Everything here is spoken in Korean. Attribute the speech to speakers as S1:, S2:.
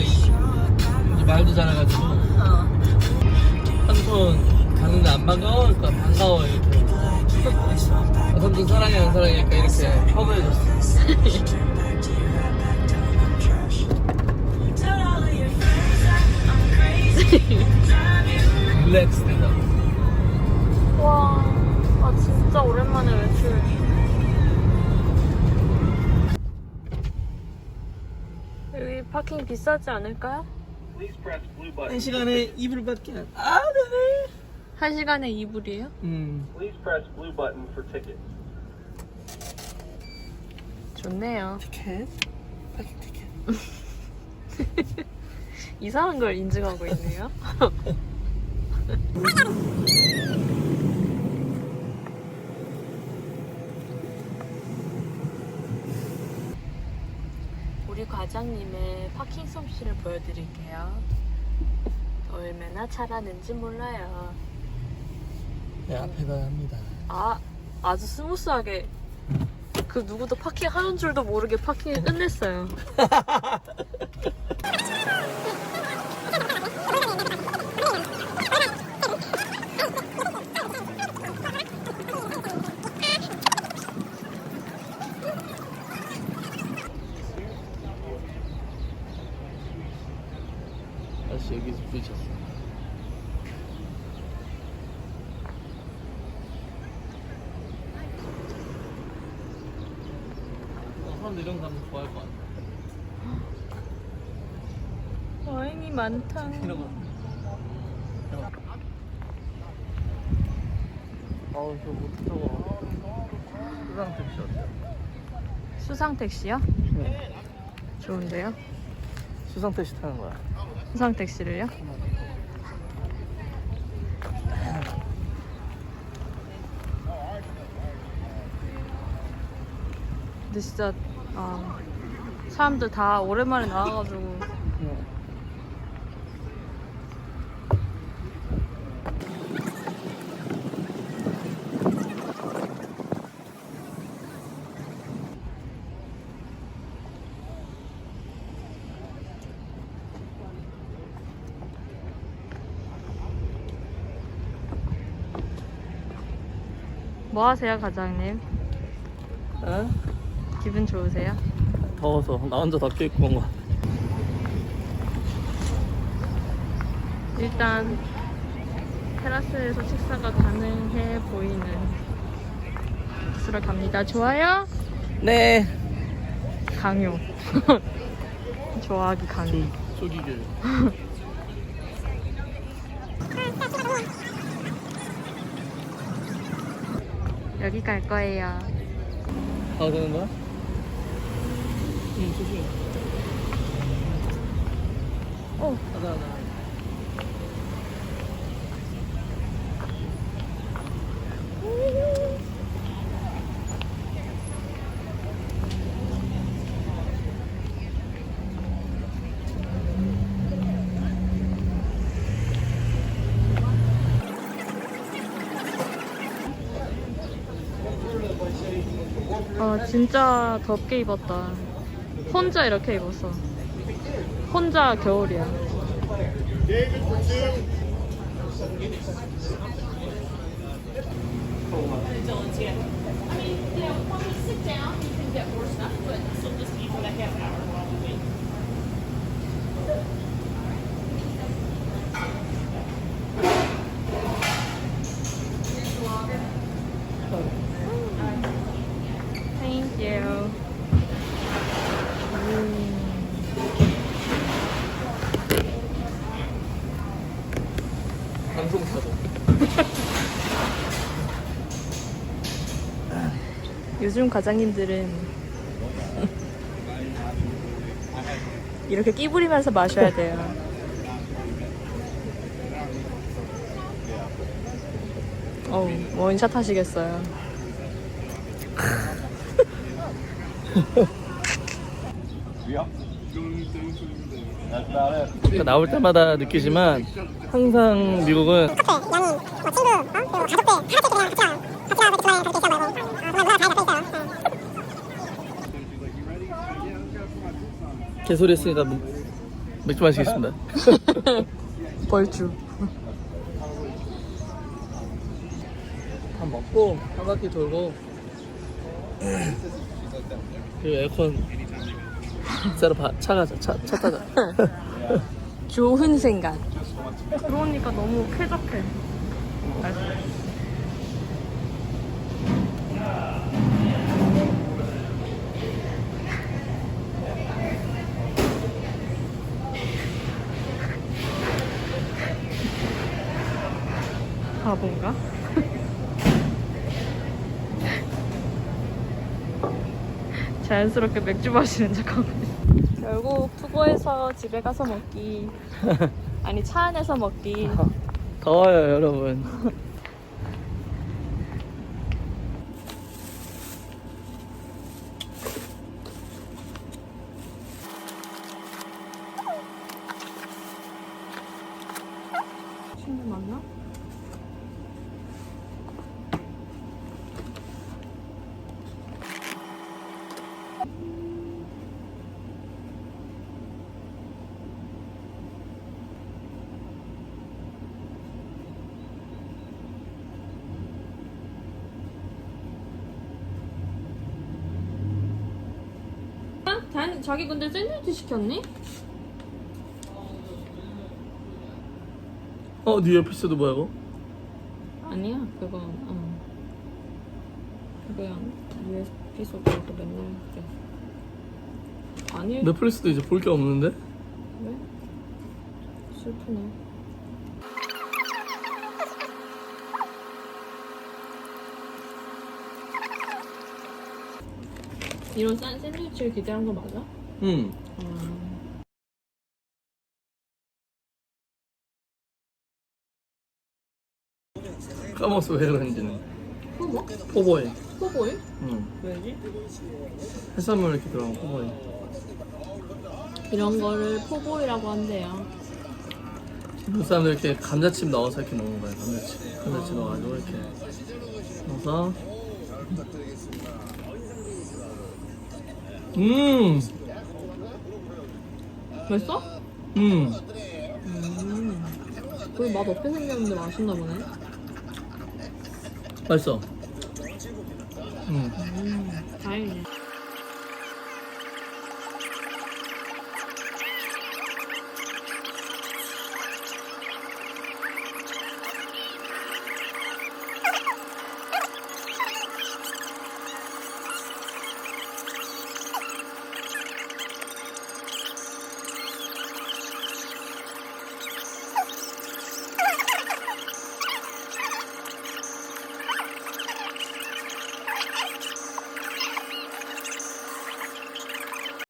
S1: 이제 말도 잘해가지고
S2: 어.
S1: 삼촌 가는데 안 반가워? 그러니까 반가워 이렇게 아, 삼촌 사랑해 안 사랑해? 그러니까 이렇게 허브해줬어 릴렉스 된다
S2: 와, 아 진짜 오랜만에 외출. 파킹 비싸지 않을까요?
S1: 한 시간에 2불밖에 안 아, 네네
S2: 한 시간에 2불이에요?
S1: 음
S3: Please press blue button for tickets.
S2: 좋네요.
S1: 티켓? 파킹 티켓
S2: 이상한 걸 인증하고 있네요. 우리 과장님의 파킹 솜씨를 보여드릴게요. 얼마나 잘하는지 몰라요.
S1: 네 앞에다 합니다
S2: 아, 아주 스무스하게 그 누구도 파킹 하는 줄도 모르게 파킹을 끝냈어요.
S1: 다시 여기서 부딪혔어 어, 사람들 이런 거 하면 좋아할 것 같아
S2: 와인이 많다.
S1: 이런 거 아우 저거 못 저거 수상 택시 어때?
S2: 수상 택시요?
S1: 네.
S2: 좋은데요?
S1: 수상 택시 타는 거야
S2: 수상 택시를요? 근데 진짜 아, 사람들 다 오랜만에 나와가지고 뭐 하세요, 과장님?
S1: 어?
S2: 기분 좋으세요?
S1: 더워서 나 혼자 덮여 있고 뭔가
S2: 일단 테라스에서 식사가 가능해 보이는 곳으로 갑니다. 좋아요?
S1: 네
S2: 강요. 좋아하기 강요.
S1: 조기교
S2: 여기 갈 거예요.
S1: 가도 되는 거야? 응 조심해
S2: 어,
S1: 가자 가자
S2: 아 진짜 덥게 입었다. 혼자 이렇게 입었어. 혼자 겨울이야.
S1: 방송 사도
S2: 요즘 과장님들은 이렇게 끼부리면서 마셔야 돼요. 어우, 원샷 하시겠어요.
S1: 그러니까 나올 때마다 느끼지만 항상 미국은. 개소리 했으니까 뭐- 맥주 마시겠습니다.
S2: 벌주.
S1: 밥 먹고 한 바퀴 돌고 그리고 에어컨 새로 바, 차 가자. 차, 차 타자.
S2: 좋은 생각. 들어오니까 너무 쾌적해. 바본가? 자연스럽게 맥주 마시는 척하고 있어. 결국 투고해서 집에 가서 먹기. 아니 차 안에서 먹기.
S1: 더워요 여러분.
S2: 단 자기 근데 샌드위치 시켰니?
S1: 어, 뉴 에피소드 뭐야 이거?
S2: 아니야 그건 어. 그냥 USB 속에서 맨날 이렇게 아니
S1: 넷플릭스도 이제 볼 게 없는데?
S2: 왜? 슬프네 이런 싼 샌드위치를 기대한 거 맞아?
S1: 응.
S2: 아,
S1: 까먹었어 왜 그런지는.
S2: 포모?
S1: 포보이.
S2: 포보이?
S1: 응.
S2: 왜지?
S1: 해산물 이렇게 들어간 포보이.
S2: 이런 거를 포보이라고 한대요
S1: 그 사람들 이렇게 감자칩 넣어서 이렇게 먹는 거야 감자칩. 감자칩 넣어가지고 이렇게 넣어서. 음.
S2: 맛있어?
S1: 음.
S2: 음. 그맛 없게 생겼는데 맛있나 보네.
S1: 맛있어. 음.
S2: 음, 다행이네.